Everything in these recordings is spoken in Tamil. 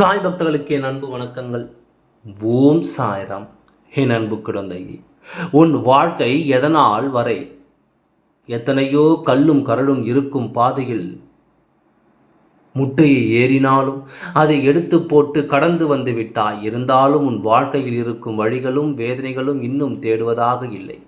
சாய் பக்தர்களுக்கு என் அன்பு வணக்கங்கள். ஓம் சாய்ராம். என் அன்பு குழந்தை உன் வாழ்க்கை எதனால் வரை? எத்தனையோ கல்லும் கரடும் இருக்கும் பாதையில் முட்டையை ஏறினாலும் அதை எடுத்து போட்டு கடந்து வந்து விட்டாய். இருந்தாலும் உன் வாழ்க்கையில் இருக்கும் வழிகளும் வேதனைகளும் இன்னும் தேடுவதாக இல்லை.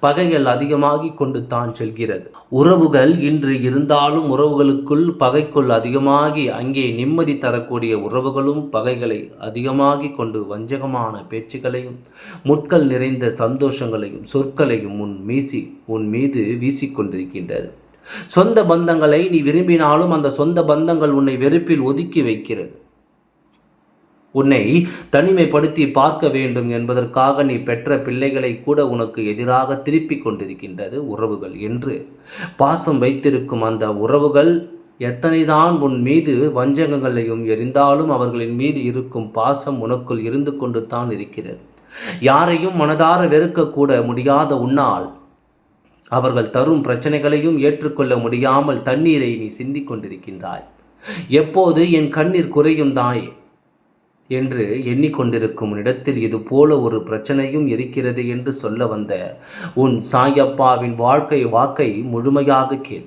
பகைகள் அதிகமாகி கொண்டு தான் செல்கிறது. உறவுகள் இன்று இருந்தாலும் உறவுகளுக்குள் பகைக்குள் அதிகமாகி அங்கே நிம்மதி தரக்கூடிய உறவுகளும் பகைகளை அதிகமாகி கொண்டு வஞ்சகமான பேச்சுக்களையும் முட்கள் நிறைந்த சந்தோஷங்களையும் சொற்களையும் உன் மீசி உன் மீது வீசிக்கொண்டிருக்கின்றது சொந்த பந்தங்களை நீ விரும்பினாலும் அந்த சொந்த பந்தங்கள் உன்னை வெறுப்பில் ஒதுக்கி வைக்கிறது. உன்னை தனிமைப்படுத்தி பார்க்க வேண்டும் என்பதற்காக நீ பெற்ற பிள்ளைகளை கூட உனக்கு எதிராக திருப்பிக் கொண்டிருக்கின்றது உறவுகள் என்று பாசம் வைத்திருக்கும் அந்த உறவுகள் எத்தனைதான் உன் மீது வஞ்சகங்களையும் எரிந்தாலும் அவர்களின் மீது இருக்கும் பாசம் உனக்குள் இருந்து கொண்டு தான் இருக்கிறது. யாரையும் மனதார வெறுக்கக்கூட முடியாத உன்னால் அவர்கள் தரும் பிரச்சனைகளையும் ஏற்றுக்கொள்ள முடியாமல் தண்ணீரை நீ சிந்திக் கொண்டிருக்கின்றாய். எப்போது என் கண்ணீர் குறையும் தாயே? என்று எண்ணிக்கொண்டிருக்கும் இடத்தில் இது போல ஒரு பிரச்சனையும் இருக்கிறது என்று சொல்ல வந்த உன் சாயப்பாவின் வாழ்க்கை வாக்கை முழுமையாக கேள்.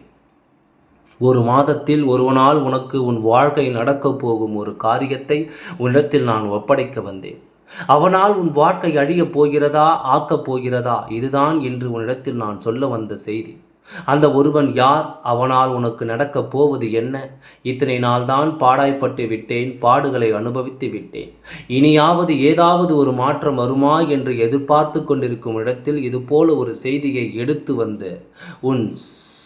ஒரு மாதத்தில் ஒருவனால் உனக்கு உன் வாழ்க்கை நடக்கப் போகும் ஒரு காரியத்தை உன்னிடத்தில் நான் ஒப்படைக்க வந்தேன். அவனால் உன் வாழ்க்கை அழியப் போகிறதா ஆக்கப் போகிறதா? இதுதான் என்று உன்னிடத்தில் நான் சொல்ல வந்த செய்தி. அந்த ஒருவன் யார்? அவனால் உனக்கு நடக்கப் போவது என்ன? இத்தனை நாள்தான் பாடாய்ப்பட்டு விட்டேன் பாடுகளை அனுபவித்து விட்டேன். இனியாவது ஏதாவது ஒரு மாற்றம் வருமா என்று எதிர்பார்த்து கொண்டிருக்கும் இடத்தில் இதுபோல ஒரு செய்தியை எடுத்து வந்து உன்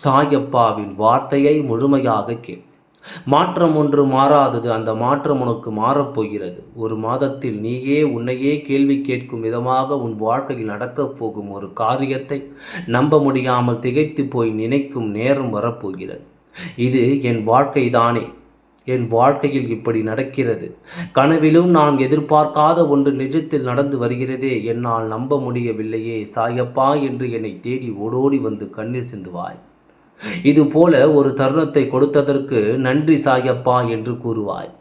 சாயப்பாவின் வார்த்தையை முழுமையாக கேள். மாற்றம் ஒன்று மாறாதது அந்த மாற்றம் உனக்கு மாறப்போகிறது. ஒரு மாதத்தில் நீயே உன்னையே கேள்வி கேட்கும் விதமாக உன் வாழ்க்கையில் நடக்கப் போகும் ஒரு காரியத்தை நம்ப முடியாமல் திகைத்து போய் நினைக்கும் நேரம் வரப்போகிறது. இது என் வாழ்க்கை தானே என் வாழ்க்கையில் இப்படி நடக்கிறது. கனவிலும் நான் எதிர்பார்க்காத ஒன்று நிஜத்தில் நடந்து வருகிறதே. என்னால் நம்ப முடியவில்லையே. சாயப்பா என்று என்னை தேடி ஓடோடி வந்து கண்ணீர் சிந்துவாய். இது போல ஒரு தருணத்தை கொடுத்ததற்கு நன்றி சாயப்பா என்று கூறுவாய்.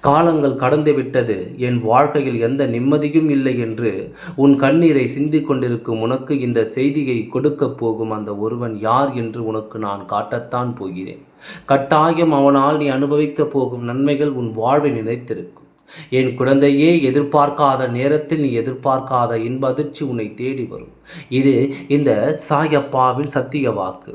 காலங்கள் கடந்து விட்டது என் வாழ்க்கையில் எந்த நிம்மதியும் இல்லை என்று உன் கண்ணீரை சிந்திக் கொண்டிருக்கும் உனக்கு இந்த செய்தியை கொடுக்கப் போகும் அந்த ஒருவன் யார் என்று உனக்கு நான் காட்டத்தான் போகிறேன். கட்டாயம் அவனால் நீ அனுபவிக்கப் போகும் நன்மைகள் உன் வாழ்வை நினைத்திருக்கும் என் குழந்தையே எதிர்பார்க்காத நேரத்தில் நீ எதிர்பார்க்காத இன்ப அதிர்ச்சி உன்னை தேடி வரும். இது இந்த சாயப்பாவின் சத்திய வாக்கு.